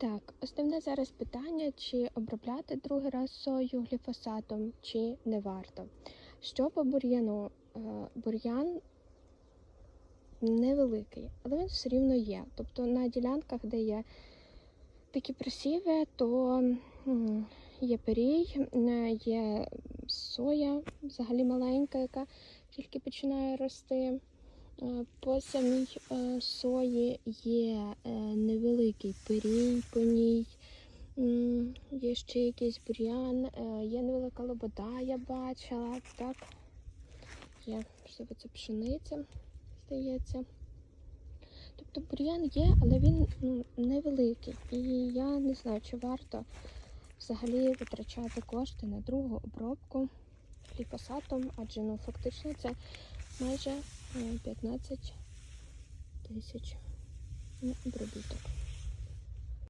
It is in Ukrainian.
Так, основне зараз питання, чи обробляти другий раз сою гліфосатом, чи не варто. Що по бур'яну? Е, Бур'ян невеликий, але він все рівно є. Тобто на ділянках, де є такі просіви, то є перій, е, є соя, взагалі маленька, яка тільки починає рости. Е, По самій е, сої є е, невеликий перій по ній, є ще якийсь бур'ян, є невелика лобода, я бачила, так. Є, можливо, це пшениця, здається. Тобто бур'ян є, але він ну, невеликий. І я не знаю, чи варто взагалі витрачати кошти на другу обробку гліфосатом, адже ну, фактично це майже е, 15 тисяч на обробіток.